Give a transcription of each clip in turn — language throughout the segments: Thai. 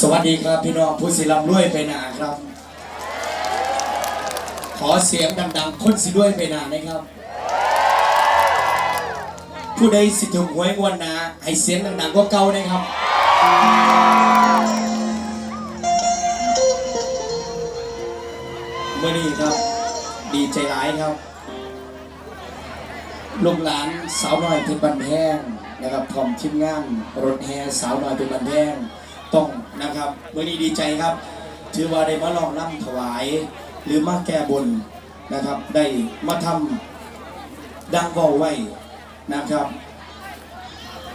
สวัสดีครับพี่น้องผู้สิลำรวยไปนาครับ ขอเสียงดังๆ คนสิรวยไปนานะครับ ผู้ใดสิถูกหวยงวันนาให้เสียงดังๆก็เก่านะครับเมื่อนี้ครับ ดีใจร้ายครับลูกหลานสาวน้อยเพชรบันแพงนะครับพร้อมทีมงานรถแห่สาวน้อยเพชรบันแพงต้อง นะครับเมื่อนี้ดีใจครับ ถือว่าได้มาลองน้ำถวาย หรือมาแก้บนนะครับ ได้มาทำดังเบาไว้นะครับ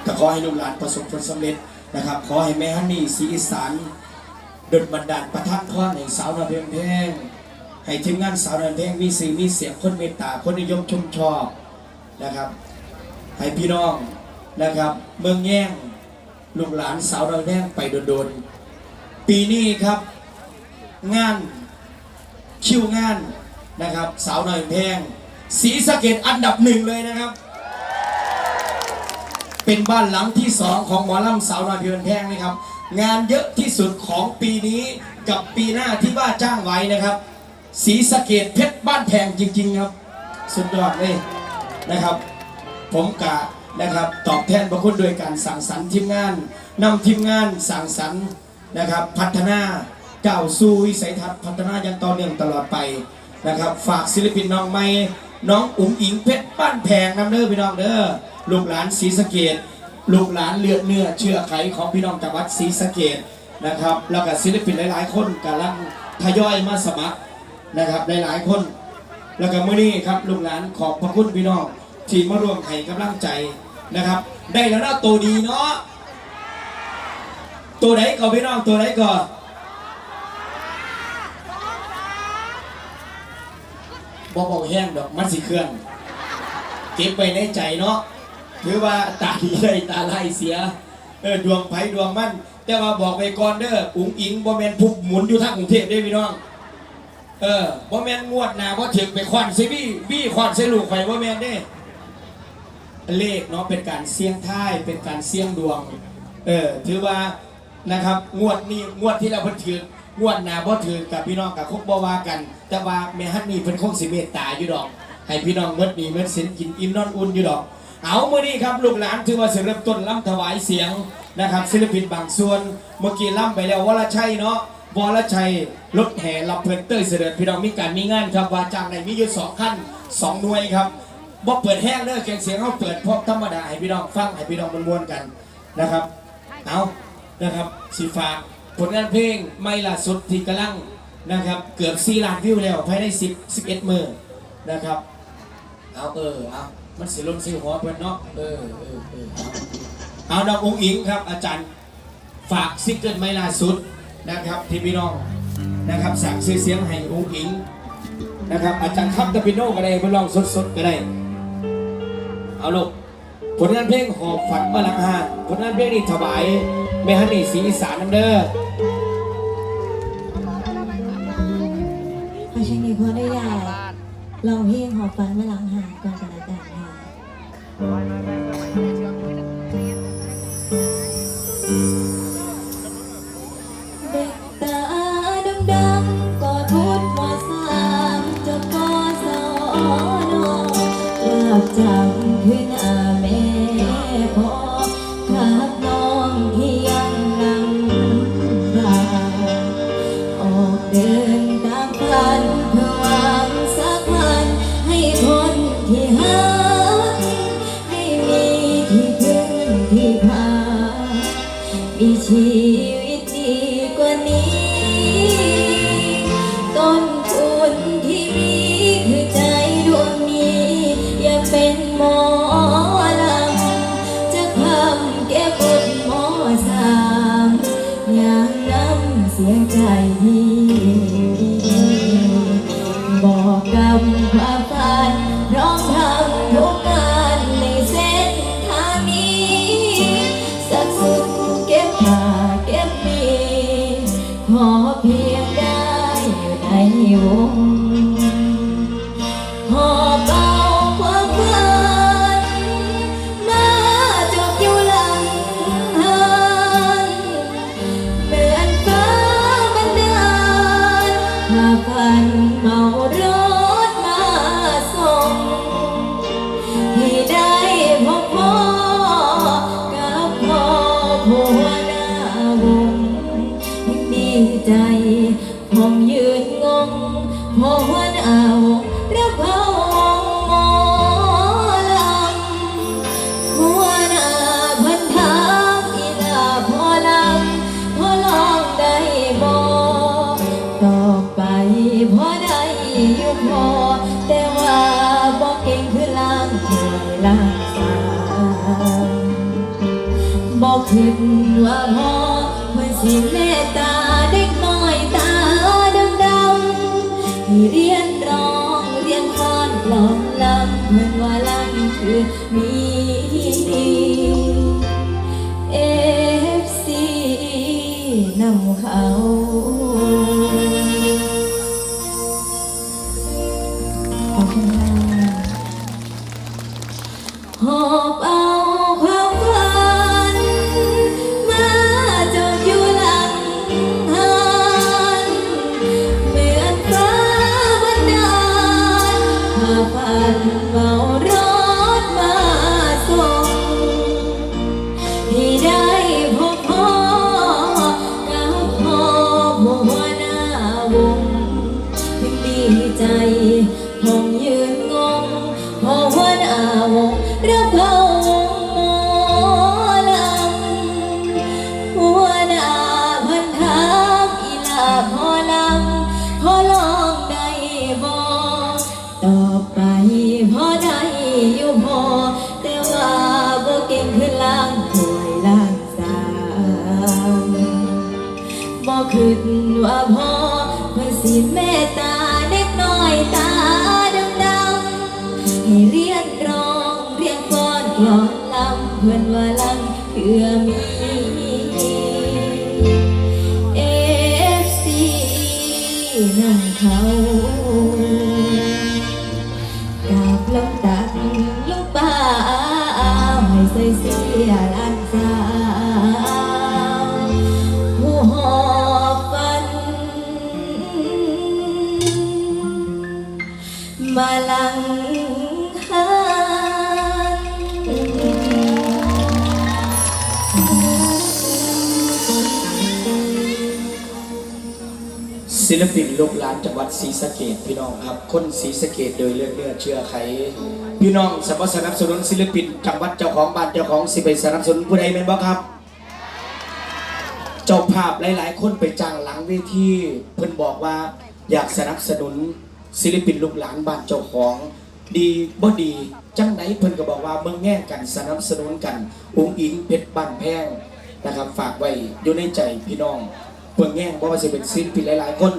ก็ขอให้ลูกหลานประสบผลสำเร็จนะครับ ขอให้แม่ฮันนี่ศรีอีสานดลบันดาลประทับพรในสาวน้อยเพชรบันแพงให้ทีมงานสาวน้อยเพชรบันแพงมีสื่อมีเสียงคนเมตตาคนนิยมชมชอบนะครับ ให้พี่น้องนะครับ เมืองแย่งลูกหลานสาวเราแย่งไปโดนๆ ปีนี้ครับงานคิวงานนะครับ สาวหน่อยแพงสีสะเกตอันดับหนึ่งเลยนะครับ เป็นบ้านหลังที่สองของหมอลำสาวน้อยเพียนแพงนะครับ งานเยอะที่สุดของปีนี้กับปีหน้าที่ว่าจ้างไว้นะครับสีสะเกตเพชรบ้านแพงจริง ๆ ครับ สุดยอดเลยนะครับ ผมกะนะครับ ตอบแทนพระคุณโดยการสั่งสรรค์ทีมงานนำทีมงานสั่งสรรค์ นะครับ พัฒนาก้าวสู่วิสัยทัศน์พัฒนาอยังต่อเนื่องตลอดไปนะครับ ฝากศิลปินน้องใหม่น้องอุ๋งอิงเพชรบ้านแพงน้ำเด้อพี่น้องเด้อลูกหลานศรีสะเกดลูกหลานเลือดเนื้อเชื่อไขของพี่น้องจังหวัดศรีสะเกดนะครับแล้วก็ศิลปินหลายๆ คนกำลังทยอยมาสมัครนะครับหลายๆคน แล้วก็เมื้อนี้ครับลูกหลานขอบพระคุณพี่น้องที่มาร่วมให้กำลังใจนะครับ ได้แล้วนะตัวดีเนาะ ตัวไหนก่อนพี่น้องตัวไหนก่อนบอกบอกแห้งดอกมันสิเคลื่อนเก็บไปในใจเนาะถือว่าตาดีได้ตาไล่เสียเออดวงไผ่ดวงมันแต่ว่าบอกไปก่อนเด้ออุ๋งอิงบ่แมนพุบหมุนอยู่ทางกรุงเทพได้พี่น้องเออบ่แมนงวดหนาบ่ถึงไปควันซิบี้บี้ควันใส่ลูกไฟบ่แมนเด้เลขเนาะเป็นการเสี่ยงท้ายเป็นการเสี่ยงดวงเออถือว่า นะครับงวดนี้งวดที่เราเพิ่นถืองวดหน้าบ่ถือกับพี่น้องกับคกบ่ว่ากัน แต่ว่าแม่ฮันนี่เพิ่นคงสิเมตตาอยู่ดอก ให้พี่น้องเมิดนี้เมิดสินกินอิ่มนอนอุ่นอยู่ดอก เอามื้อนี้ครับลูกหลานถือว่าสิเริ่มต้นล่ำถวายเสียงนะครับศิลปินบางส่วนเมื่อกี้ล่ำไปแล้ววรชัยเนาะวรชัยรถแห่ลำเพลินเต้ยเสด็จพี่น้องมีการมีงานครับว่าจ้างในมีอยู่สองขั้นสองหน่วยครับบ่เปิดแห้งเด้อเกียงเสียงเขาเปิดเพราะธรรมดาให้พี่น้องฟังให้พี่น้องมันมวนกันนะครับเอา นะครับสีฝากผลงานเพลงไม่ล่าสุดที่กำลังนะครับ เกือบ4ล้านวิวแล้วภายใน10 11มือนะครับเอาเออเอามันสิลนสิหัวเพิ่อนเนาะเออเออเออเอาเอาน้ององอิงครับ อาจารย์ฝากซิงเกิลไม่ล่าสุดนะครับที่พี่น้องนะครับสั่งซื้อเสียงให้องอิงนะครับอาจารย์คับตะปิโนก็ได้มาลองสดๆก็ได้เอาลูก ผลงานเพลงหอบฝันมาลังหานผลงานเพลงนี้ถวายแม่ฮันนี่สีอีสานน้ำเด้ออาชินีพอได้ยาลองเพลงหอบฟันมาหลังหาก่อนกันละกันค่ะเด็กตาดำๆก็ทุดมสามจบปสอนอยากจำขึ้นอาแม่ พ ใจผมยืนงงพอหัวหน้ารับเขาหมอลำหัวหน้าเพันถามอีลาพอลำพอลองได้บ่ต่อไปพอได้อยู่พอ แต่ว่าบ่เก่งคือล้างถ้วยล้างจาบอกคิดว่าพอ มันสิเมตตาเด็กน้อยตาดำดำเรียนร้องเรียนคอนหลอมลำเหมือนว่าลำคือมีดีเอฟซีนำเขา บอกคิดว่าพ่อเพื่อสิเมตตาเด็กน้อยตาดำๆให้เรียนร้องเรียนฟ้อนกลอนลำเพื่อนว่าลำเพื่อมีเอฟซีนั่งเขากับลงตักลูกป้าให้ใส่เสียล้านสา มาลังหันศิลปินลูกหลานจังหวัดศรีสะเกดพี่น้องครับ คนศรีสะเกดโดยเลือดเลือดเชื่อใครพี่น้องสนับสนับสนุนศิลปินจังหวัดเจ้าของบ้านเจ้าของสิไปสนับสนุนผู้ใดแม่นบ่ครับเจ้าภาพหลาย ๆ คนไปจ้างหลังเวทีเพิ่นบอกว่าอยากสนับสนุน ศิลปินลูกหลานบ้านเจ้าของ ดีบ่ดี จังไหนเพิ่นก็บอกว่าเมืองแง่งกันสนับสนุนกันอุ้งอิงเพชรบ้านแพงนะครับ ฝากไว้อยู่ในใจพี่น้องเมืองแง่งบ่ว่าจะเป็นศิลปินหลายๆคน